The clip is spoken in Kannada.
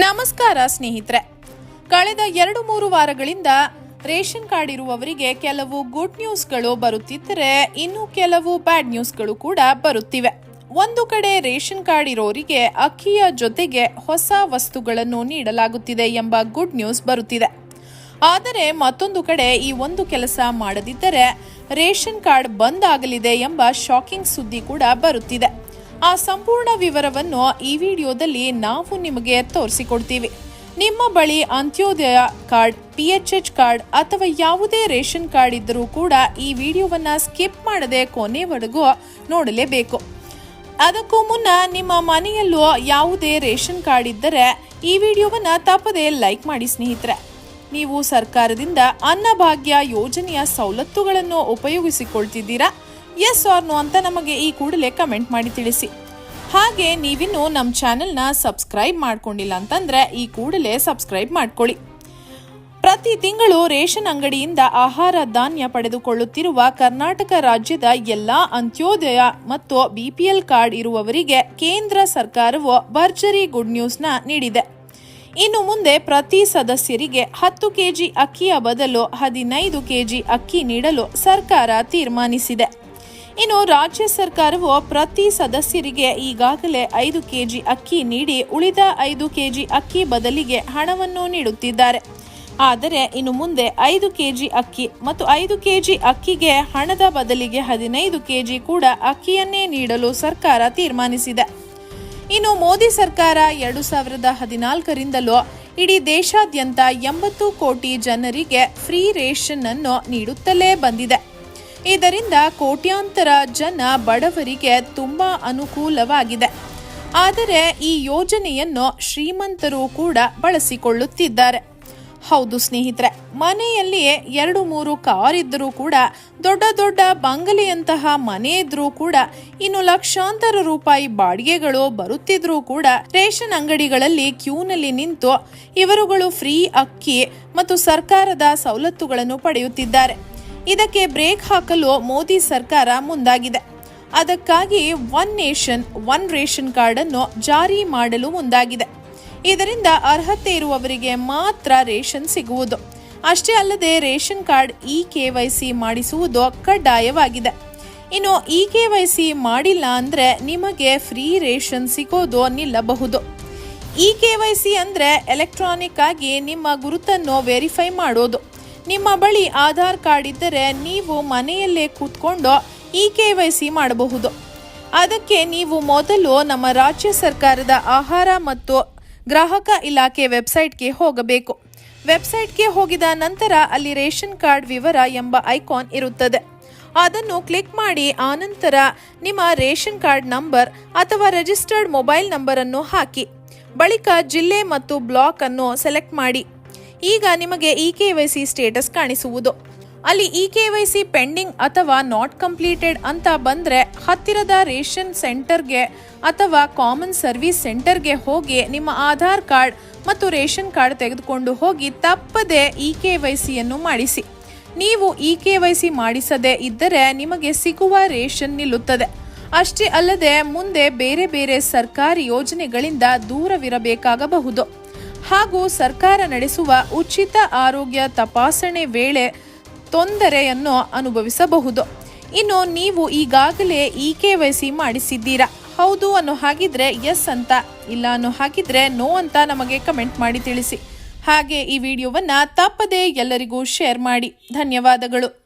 ನಮಸ್ಕಾರ ಸ್ನೇಹಿತರೆ. ಕಳೆದ ಎರಡು ಮೂರು ವಾರಗಳಿಂದ ರೇಷನ್ ಕಾರ್ಡ್ ಇರುವವರಿಗೆ ಕೆಲವು ಗುಡ್ ನ್ಯೂಸ್ಗಳು ಬರುತ್ತಿದ್ದರೆ ಇನ್ನು ಕೆಲವು ಬ್ಯಾಡ್ ನ್ಯೂಸ್ಗಳು ಕೂಡ ಬರುತ್ತಿವೆ. ಒಂದು ಕಡೆ ರೇಷನ್ ಕಾರ್ಡ್ ಇರೋರಿಗೆ ಅಕ್ಕಿಯ ಜೊತೆಗೆ ಹೊಸ ವಸ್ತುಗಳನ್ನು ನೀಡಲಾಗುತ್ತಿದೆ ಎಂಬ ಗುಡ್ ನ್ಯೂಸ್ ಬರುತ್ತಿದೆ. ಆದರೆ ಮತ್ತೊಂದು ಕಡೆ ಈ ಒಂದು ಕೆಲಸ ಮಾಡದಿದ್ದರೆ ರೇಷನ್ ಕಾರ್ಡ್ ಬಂದ್ ಆಗಲಿದೆ ಎಂಬ ಶಾಕಿಂಗ್ ಸುದ್ದಿ ಕೂಡ ಬರುತ್ತಿದೆ. ಆ ಸಂಪೂರ್ಣ ವಿವರವನ್ನು ಈ ವಿಡಿಯೋದಲ್ಲಿ ನಾವು ನಿಮಗೆ ತೋರಿಸಿಕೊಡ್ತೀವಿ. ನಿಮ್ಮ ಬಳಿ Antyodaya card P H H card ಅಥವಾ ಯಾವುದೇ ರೇಷನ್ ಕಾರ್ಡ್ ಇದ್ದರೂ ಕೂಡ ಈ ವಿಡಿಯೋವನ್ನ ಸ್ಕಿಪ್ ಮಾಡದೆ ಕೊನೆವರೆಗೂ ನೋಡಲೇಬೇಕು. ಅದಕ್ಕೂ ಮುನ್ನ ನಿಮ್ಮ ಮನೆಯಲ್ಲೂ ಯಾವುದೇ ರೇಷನ್ ಕಾರ್ಡ್ ಇದ್ದರೆ ಈ ವಿಡಿಯೋವನ್ನ ತಪ್ಪದೇ ಲೈಕ್ ಮಾಡಿ ಸ್ನೇಹಿತರೆ. ನೀವು ಸರ್ಕಾರದಿಂದ ಅನ್ನಭಾಗ್ಯ ಯೋಜನೆಯ ಸವಲತ್ತುಗಳನ್ನು ಉಪಯೋಗಿಸಿಕೊಳ್ತಿದ್ದೀರಾ? ಎಸ್ ಆರ್ ನೋ ಅಂತ ನಮಗೆ ಈ ಕೂಡಲೇ ಕಮೆಂಟ್ ಮಾಡಿ ತಿಳಿಸಿ. ಹಾಗೆ ನೀವಿನ್ನು ನಮ್ಮ ಚಾನೆಲ್ನ ಸಬ್ಸ್ಕ್ರೈಬ್ ಮಾಡ್ಕೊಂಡಿಲ್ಲ ಅಂತಂದ್ರೆ ಈ ಕೂಡಲೇ ಸಬ್ಸ್ಕ್ರೈಬ್ ಮಾಡ್ಕೊಳ್ಳಿ. ಪ್ರತಿ ತಿಂಗಳು ರೇಷನ್ ಅಂಗಡಿಯಿಂದ ಆಹಾರ ಧಾನ್ಯ ಪಡೆದುಕೊಳ್ಳುತ್ತಿರುವ ಕರ್ನಾಟಕ ರಾಜ್ಯದ ಎಲ್ಲಾ ಅಂತ್ಯೋದಯ ಮತ್ತು ಬಿಪಿಎಲ್ ಕಾರ್ಡ್ ಇರುವವರಿಗೆ ಕೇಂದ್ರ ಸರ್ಕಾರವು ಭರ್ಜರಿ ಗುಡ್ ನ್ಯೂಸ್ನ ನೀಡಿದೆ. ಇನ್ನು ಮುಂದೆ ಪ್ರತಿ ಸದಸ್ಯರಿಗೆ ಹತ್ತು ಕೆಜಿ ಅಕ್ಕಿಯ ಬದಲು ಹದಿನೈದು ಕೆಜಿ ಅಕ್ಕಿ ನೀಡಲು ಸರ್ಕಾರ ತೀರ್ಮಾನಿಸಿದೆ. ಇನ್ನು ರಾಜ್ಯ ಸರ್ಕಾರವು ಪ್ರತಿ ಸದಸ್ಯರಿಗೆ ಈಗಾಗಲೇ ಐದು ಕೆಜಿ ಅಕ್ಕಿ ನೀಡಿ ಉಳಿದ ಐದು ಕೆಜಿ ಅಕ್ಕಿ ಬದಲಿಗೆ ಹಣವನ್ನು ನೀಡುತ್ತಿದ್ದಾರೆ. ಆದರೆ ಇನ್ನು ಮುಂದೆ ಐದು ಕೆಜಿ ಅಕ್ಕಿ ಮತ್ತು ಐದು ಕೆಜಿ ಅಕ್ಕಿಗೆ ಹಣದ ಬದಲಿಗೆ ಹದಿನೈದು ಕೆಜಿ ಕೂಡ ಅಕ್ಕಿಯನ್ನೇ ನೀಡಲು ಸರ್ಕಾರ ತೀರ್ಮಾನಿಸಿದೆ. ಇನ್ನು ಮೋದಿ ಸರ್ಕಾರ ಎರಡು ಸಾವಿರದ ಹದಿನಾಲ್ಕರಿಂದಲೂ ಇಡೀ ದೇಶಾದ್ಯಂತ ಎಂಬತ್ತು ಕೋಟಿ ಜನರಿಗೆ ಫ್ರೀ ರೇಷನ್ ಅನ್ನು ನೀಡುತ್ತಲೇ ಬಂದಿದೆ. ಇದರಿಂದ ಕೋಟ್ಯಾಂತರ ಜನ ಬಡವರಿಗೆ ತುಂಬಾ ಅನುಕೂಲವಾಗಿದೆ. ಆದರೆ ಈ ಯೋಜನೆಯನ್ನು ಶ್ರೀಮಂತರು ಕೂಡ ಬಳಸಿಕೊಳ್ಳುತ್ತಿದ್ದಾರೆ. ಹೌದು ಸ್ನೇಹಿತರೆ, ಮನೆಯಲ್ಲಿಯೇ ಎರಡು ಮೂರು ಕಾರ್ ಇದ್ದರೂ ಕೂಡ, ದೊಡ್ಡ ದೊಡ್ಡ ಬಂಗಲೆಯಂತಹ ಮನೆ ಇದ್ರೂ ಕೂಡ, ಇನ್ನು ಲಕ್ಷಾಂತರ ರೂಪಾಯಿ ಬಾಡಿಗೆಗಳು ಬರುತ್ತಿದ್ರೂ ಕೂಡ ರೇಷನ್ ಅಂಗಡಿಗಳಲ್ಲಿ ಕ್ಯೂನಲ್ಲಿ ನಿಂತು, ಇವರುಗಳು ಫ್ರೀ ಅಕ್ಕಿ ಮತ್ತು ಸರ್ಕಾರದ ಸವಲತ್ತುಗಳನ್ನು ಪಡೆಯುತ್ತಿದ್ದಾರೆ. ಇದಕ್ಕೆ ಬ್ರೇಕ್ ಹಾಕಲು ಮೋದಿ ಸರ್ಕಾರ ಮುಂದಾಗಿದೆ. ಅದಕ್ಕಾಗಿ one nation, one ration card ಅನ್ನು ಜಾರಿ ಮಾಡಲು ಮುಂದಾಗಿದೆ. ಇದರಿಂದ ಅರ್ಹತೆ ಇರುವವರಿಗೆ ಮಾತ್ರ ರೇಷನ್ ಸಿಗುವುದು. ಅಷ್ಟೇ ಅಲ್ಲದೆ ರೇಷನ್ ಕಾರ್ಡ್ ಇ ಕೆವೈಸಿ ಮಾಡಿಸುವುದು ಕಡ್ಡಾಯವಾಗಿದೆ. ಇನ್ನು ಇ ಕೆವೈಸಿ ಮಾಡಿಲ್ಲ ಅಂದ್ರೆ ನಿಮಗೆ ಫ್ರೀ ರೇಷನ್ ಸಿಗೋದು ನಿಲ್ಲಬಹುದು. ಇ ಕೆ ವೈ ಸಿ ಅಂದ್ರೆ ಎಲೆಕ್ಟ್ರಾನಿಕ್ ಆಗಿ ನಿಮ್ಮ ಗುರುತನ್ನು ವೆರಿಫೈ ಮಾಡೋದು. ನಿಮ್ಮ ಬಳಿ ಆಧಾರ್ ಕಾರ್ಡ್ ಇದ್ದರೆ ನೀವು ಮನೆಯಲ್ಲೇ ಕೂತ್ಕೊಂಡು ಇ ಕೆವೈಸಿ ಮಾಡಬಹುದು. ಅದಕ್ಕೆ ನೀವು ಮೊದಲು ನಮ್ಮ ರಾಜ್ಯ ಸರ್ಕಾರದ ಆಹಾರ ಮತ್ತು ಗ್ರಾಹಕ ಇಲಾಖೆ ವೆಬ್ಸೈಟ್ಗೆ ಹೋಗಬೇಕು. ವೆಬ್ಸೈಟ್ಗೆ ಹೋಗಿದ ನಂತರ ಅಲ್ಲಿ ರೇಷನ್ ಕಾರ್ಡ್ ವಿವರ ಎಂಬ ಐಕಾನ್ ಇರುತ್ತದೆ. ಅದನ್ನು ಕ್ಲಿಕ್ ಮಾಡಿ ಆನಂತರ ನಿಮ್ಮ ರೇಷನ್ ಕಾರ್ಡ್ ನಂಬರ್ ಅಥವಾ ರಿಜಿಸ್ಟರ್ಡ್ ಮೊಬೈಲ್ ನಂಬರನ್ನು ಹಾಕಿ. ಬಳಿಕ ಜಿಲ್ಲೆ ಮತ್ತು ಬ್ಲಾಕ್ ಅನ್ನು ಸೆಲೆಕ್ಟ್ ಮಾಡಿ. ಈಗ ನಿಮಗೆ E K Y C status ಕಾಣಿಸುವುದು. ಅಲ್ಲಿ E K Y C pending ಅಥವಾ ನಾಟ್ ಕಂಪ್ಲೀಟೆಡ್ ಅಂತ ಬಂದರೆ ಹತ್ತಿರದ ರೇಷನ್ ಸೆಂಟರ್ಗೆ ಅಥವಾ ಕಾಮನ್ ಸರ್ವಿಸ್ ಸೆಂಟರ್ಗೆ ಹೋಗಿ ನಿಮ್ಮ ಆಧಾರ್ ಕಾರ್ಡ್ ಮತ್ತು ರೇಷನ್ ಕಾರ್ಡ್ ತೆಗೆದುಕೊಂಡು ಹೋಗಿ ತಪ್ಪದೆ ಇ ಕೆ ವೈ ಸಿಯನ್ನು ಮಾಡಿಸಿ. ನೀವು ಇ ಕೆ ವೈ ಸಿ ಮಾಡಿಸದೇ ಇದ್ದರೆ ನಿಮಗೆ ಸಿಗುವ ರೇಷನ್ ನಿಲ್ಲುತ್ತದೆ. ಅಷ್ಟೇ ಅಲ್ಲದೆ ಮುಂದೆ ಬೇರೆ ಬೇರೆ ಸರ್ಕಾರಿ ಯೋಜನೆಗಳಿಂದ ದೂರವಿರಬೇಕಾಗಬಹುದು. ಹಾಗೂ ಸರ್ಕಾರ ನಡೆಸುವ ಉಚಿತ ಆರೋಗ್ಯ ತಪಾಸಣೆ ವೇಳೆ ತೊಂದರೆಯನ್ನು ಅನುಭವಿಸಬಹುದು. ಇನ್ನು ನೀವು ಈಗಾಗಲೇ ಇ ಕೆ ವೈ ಸಿ ಮಾಡಿಸಿದ್ದೀರಾ? ಹೌದು ಅನ್ನೋ ಹಾಗಿದ್ರೆ ಎಸ್ ಅಂತ, ಇಲ್ಲ ಅನ್ನೋ ಹಾಗಿದ್ರೆ ನೋ ಅಂತ ನಮಗೆ ಕಮೆಂಟ್ ಮಾಡಿ ತಿಳಿಸಿ. ಹಾಗೆ ಈ ವಿಡಿಯೋವನ್ನ ತಪ್ಪದೇ ಎಲ್ಲರಿಗೂ ಶೇರ್ ಮಾಡಿ. ಧನ್ಯವಾದಗಳು.